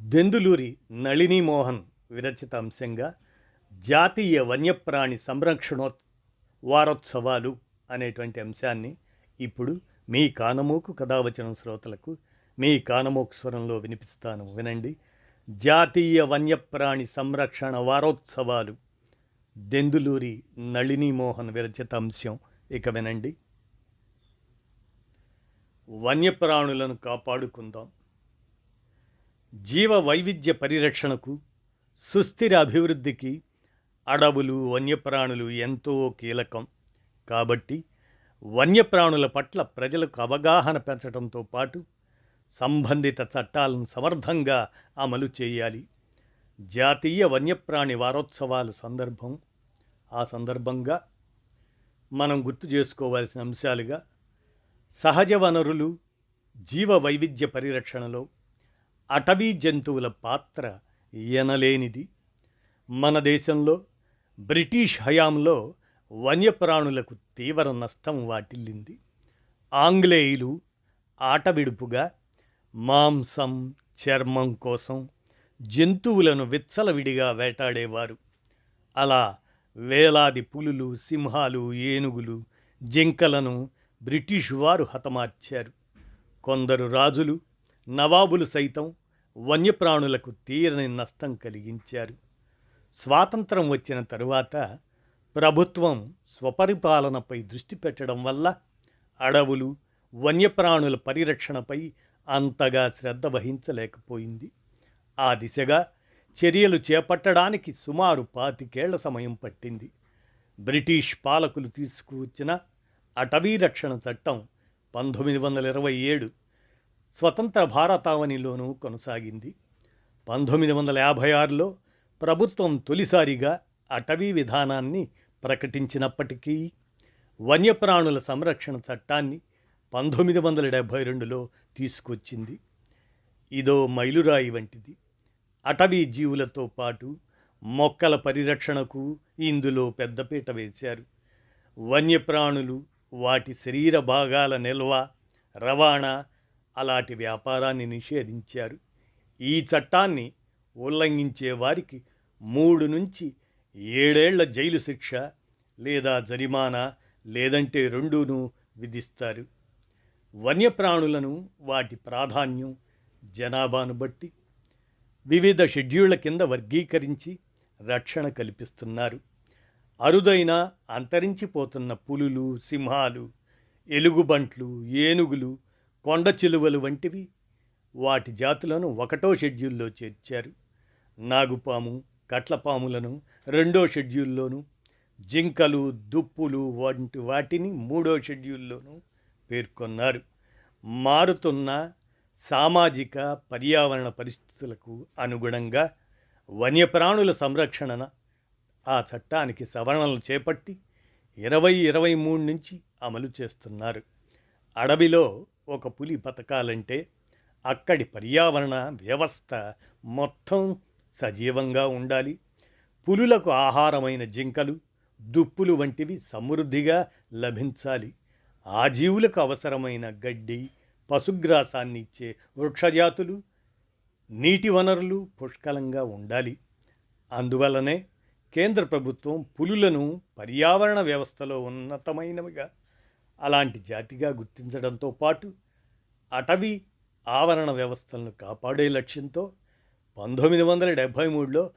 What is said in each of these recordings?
దెందులూరి నళిని మోహన్ విరచిత అంశంగా జాతీయ వన్యప్రాణి సంరక్షణో వారోత్సవాలు అనేటువంటి అంశాన్ని ఇప్పుడు మీ కానమోకు కథావచనం శ్రోతలకు మీ కానమోకు స్వరంలో వినిపిస్తాను. వినండి. జాతీయ వన్యప్రాణి సంరక్షణ వారోత్సవాలు. దెందులూరి నళిని మోహన్ విరచిత అంశం. ఇక వినండి. వన్యప్రాణులను కాపాడుకుందాం. జీవ వైవిధ్య పరిరక్షణకు సుస్థిర అభివృద్ధికి అడవులు వన్యప్రాణులు ఎంతో కీలకం. కాబట్టి వన్యప్రాణుల పట్ల ప్రజలకు అవగాహన పెంచడంతో పాటు సంబంధిత చట్టాలను సమర్థంగా అమలు చేయాలి. జాతీయ వన్యప్రాణి వారోత్సవాలు సందర్భం. ఆ సందర్భంగా మనం గుర్తు చేసుకోవాల్సిన అంశాలుగా సహజ వనరులు జీవ వైవిధ్య పరిరక్షణలో అటవీ జంతువుల పాత్ర ఎనలేనిది. మన దేశంలో బ్రిటిష్ హయాంలో వన్యప్రాణులకు తీవ్ర నష్టం వాటిల్లింది. ఆంగ్లేయులు ఆటవిడుపుగా మాంసం చర్మం కోసం జంతువులను విచ్చలవిడిగా వేటాడేవారు. అలా వేలాది పులులు సింహాలు ఏనుగులు జింకలను బ్రిటిష్ వారు హతమార్చారు. కొందరు రాజులు నవాబులు సైతం వన్యప్రాణులకు తీరని నష్టం కలిగించారు. స్వాతంత్రం వచ్చిన తరువాత ప్రభుత్వం స్వపరిపాలనపై దృష్టి పెట్టడం వల్ల అడవులు వన్యప్రాణుల పరిరక్షణపై అంతగా శ్రద్ధ వహించలేకపోయింది. ఆ దిశగా చర్యలు చేపట్టడానికి సుమారు పాతికేళ్ళ సమయం పట్టింది. బ్రిటిష్ పాలకులు తీసుకువచ్చిన అటవీ రక్షణ చట్టం పంతొమ్మిది వందల ఇరవై ఏడు స్వతంత్ర భారతావనిలోనూ కొనసాగింది. పంతొమ్మిది వందల యాభై ఆరులో ప్రభుత్వం తొలిసారిగా అటవీ విధానాన్ని ప్రకటించినప్పటికీ వన్యప్రాణుల సంరక్షణ చట్టాన్ని పంతొమ్మిది వందల డెబ్భై రెండులో తీసుకొచ్చింది. ఇదో మైలురాయి వంటిది. అటవీ జీవులతో పాటు మొక్కల పరిరక్షణకు ఇందులో పెద్దపీట వేశారు. వన్యప్రాణులు వాటి శరీర భాగాల నిల్వ రవాణా అలాంటి వ్యాపారాన్ని నిషేధించారు. ఈ చట్టాన్ని ఉల్లంఘించే వారికి మూడు నుంచి ఏడేళ్ళ జైలు శిక్ష లేదా జరిమానా లేదంటే రెండూను విధిస్తారు. వన్యప్రాణులను వాటి ప్రాధాన్యం జనాభాను బట్టి వివిధ షెడ్యూళ్ళ కింద వర్గీకరించి రక్షణ కల్పిస్తున్నారు. అరుదైన అంతరించిపోతున్న పులులు సింహాలు ఎలుగుబంట్లు ఏనుగులు కొండ చిలువలు వంటివి. వాటి జాతులను ఒకటో షెడ్యూల్లో చేర్చారు. నాగుపాము కట్లపాములను రెండో షెడ్యూల్లోనూ జింకలు దుప్పులు వంటి వాటిని మూడో షెడ్యూల్లోనూ పేర్కొన్నారు. మారుతున్న సామాజిక పర్యావరణ పరిస్థితులకు అనుగుణంగా వన్యప్రాణుల సంరక్షణ ఆ చట్టానికి సవరణలు చేపట్టి ఇరవై ఇరవై మూడు నుంచి అమలు చేస్తున్నారు. అడవిలో ఒక పులి బతకాలంటే అక్కడి పర్యావరణ వ్యవస్థ మొత్తం సజీవంగా ఉండాలి. పులులకు ఆహారమైన జింకలు దుప్పులు వంటివి సమృద్ధిగా లభించాలి. ఆ జీవులకు అవసరమైన గడ్డి పశుగ్రాసాన్ని ఇచ్చే వృక్షజాతులు నీటి వనరులు పుష్కలంగా ఉండాలి. అందువల్లనే కేంద్ర ప్రభుత్వం పులులను పర్యావరణ వ్యవస్థలో ఉన్నతమైనవిగా అలాంటి జాతిగా గుర్తించడంతో పాటు అటవీ ఆవరణ వ్యవస్థలను కాపాడే లక్ష్యంతో పంతొమ్మిది వందల డెబ్భై మూడులో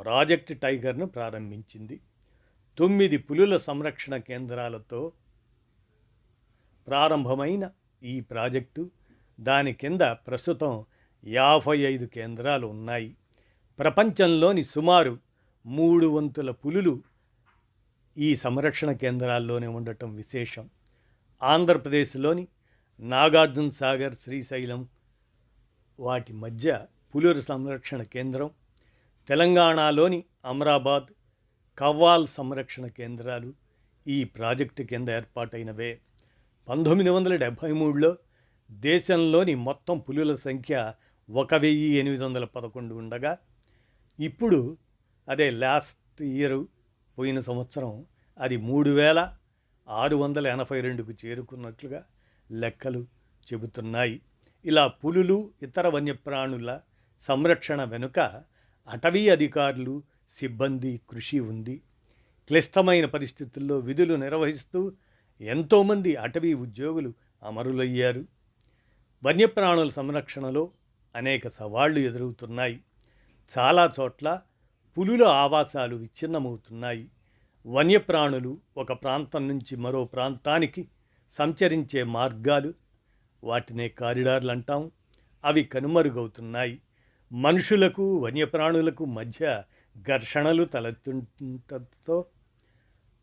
ప్రాజెక్ట్ టైగర్ను ప్రారంభించింది. తొమ్మిది పులుల సంరక్షణ కేంద్రాలతో ప్రారంభమైన ఈ ప్రాజెక్టు దాని కింద ప్రస్తుతం యాభై ఐదు కేంద్రాలు ఉన్నాయి. ప్రపంచంలోని సుమారు మూడు వంతుల పులులు ఈ సంరక్షణ కేంద్రాల్లోనే ఉండటం విశేషం. ఆంధ్రప్రదేశ్లోని నాగార్జున సాగర్ శ్రీశైలం వాటి మధ్య పులుల సంరక్షణ కేంద్రం తెలంగాణలోని అమరాబాద్ కవ్వాల్ సంరక్షణ కేంద్రాలు ఈ ప్రాజెక్టు కింద ఏర్పాటైనవే. పంతొమ్మిది వందల డెబ్భై మూడులో దేశంలోని మొత్తం పులుల సంఖ్య ఒక వెయ్యి ఎనిమిది వందల పదకొండు ఉండగా ఇప్పుడు అదే లాస్ట్ ఇయర్ పోయిన సంవత్సరం అది మూడు వేల ఆరు వందల ఎనభై రెండుకు చేరుకున్నట్లుగా లెక్కలు చెబుతున్నాయి. ఇలా పులులు ఇతర వన్యప్రాణుల సంరక్షణ వెనుక అటవీ అధికారులు సిబ్బంది కృషి ఉంది. క్లిష్టమైన పరిస్థితుల్లో విధులు నిర్వహిస్తూ ఎంతోమంది అటవీ ఉద్యోగులు అమరులయ్యారు. వన్యప్రాణుల సంరక్షణలో అనేక సవాళ్ళు ఎదురవుతున్నాయి. చాలా చోట్ల పులుల ఆవాసాలు విచ్ఛిన్నమవుతున్నాయి. వన్యప్రాణులు ఒక ప్రాంతం నుంచి మరో ప్రాంతానికి సంచరించే మార్గాలు వాటినే కారిడార్లు అంటాం. అవి కనుమరుగవుతున్నాయి. మనుషులకు వన్యప్రాణులకు మధ్య ఘర్షణలు తలెత్తుంటతో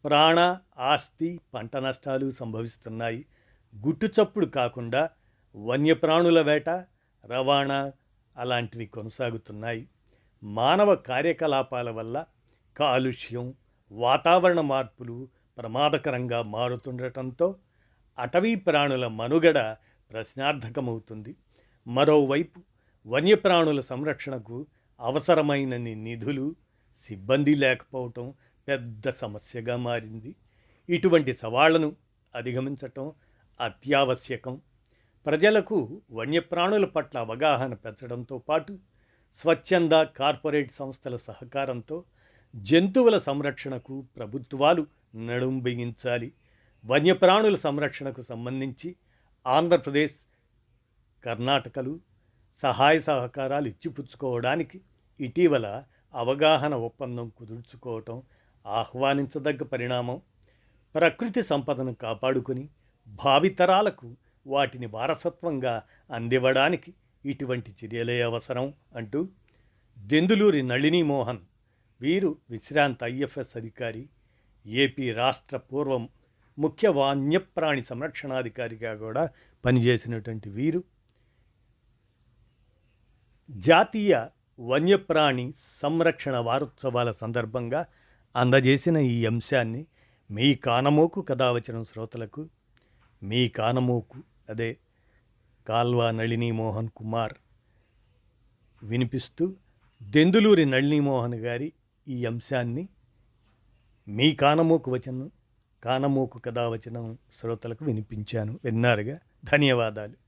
ప్రాణ ఆస్తి పంట నష్టాలు సంభవిస్తున్నాయి. గుట్టుచప్పుడు కాకుండా వన్యప్రాణుల వేట రవాణా అలాంటివి కొనసాగుతున్నాయి. మానవ కార్యకలాపాల వల్ల కాలుష్యం వాతావరణ మార్పులు ప్రమాదకరంగా మారుతుండటంతో అటవీ ప్రాణుల మనుగడ ప్రశ్నార్థకమవుతుంది. మరోవైపు వన్యప్రాణుల సంరక్షణకు అవసరమైనన్ని నిధులు సిబ్బంది లేకపోవటం పెద్ద సమస్యగా మారింది. ఇటువంటి సవాళ్ళను అధిగమించటం అత్యావశ్యకం. ప్రజలకు వన్యప్రాణుల పట్ల అవగాహన పెంచడంతో పాటు స్వచ్ఛంద కార్పొరేట్ సంస్థల సహకారంతో జంతువుల సంరక్షణకు ప్రభుత్వాలు నడుం బిగించాలి. వన్యప్రాణుల సంరక్షణకు సంబంధించి ఆంధ్రప్రదేశ్ కర్ణాటకలు సహాయ సహకారాలు ఇచ్చిపుచ్చుకోవడానికి ఇటీవల అవగాహన ఒప్పందం కుదుర్చుకోవటం ఆహ్వానించదగ్గ పరిణామం. ప్రకృతి సంపదను కాపాడుకొని భావితరాలకు వాటిని వారసత్వంగా అందివ్వడానికి ఇటువంటి చర్యలే అవసరం అంటూ దెందులూరి నళిని మోహన్ వీరు విశ్రాంత ఐఎఫ్ఎస్ అధికారి ఏపీ రాష్ట్ర పూర్వం ముఖ్య వన్యప్రాణి సంరక్షణాధికారిగా కూడా పనిచేసినటువంటి వీరు. జాతీయ వన్యప్రాణి సంరక్షణ వారోత్సవాల సందర్భంగా అందజేసిన ఈ అంశాన్ని మీ కానమోకు కథావచనం శ్రోతలకు మీ కానమోకు అదే కాల్వా నళిని మోహన్ కుమార్ వినిపిస్తూ దెందులూరి నళిని మోహన్ గారి ఈ అంశాన్ని మీ కానమోకు వచనం కానమోకు కథావచనం శ్రోతలకు వినిపించాను. విన్నారుగా? ధన్యవాదాలు.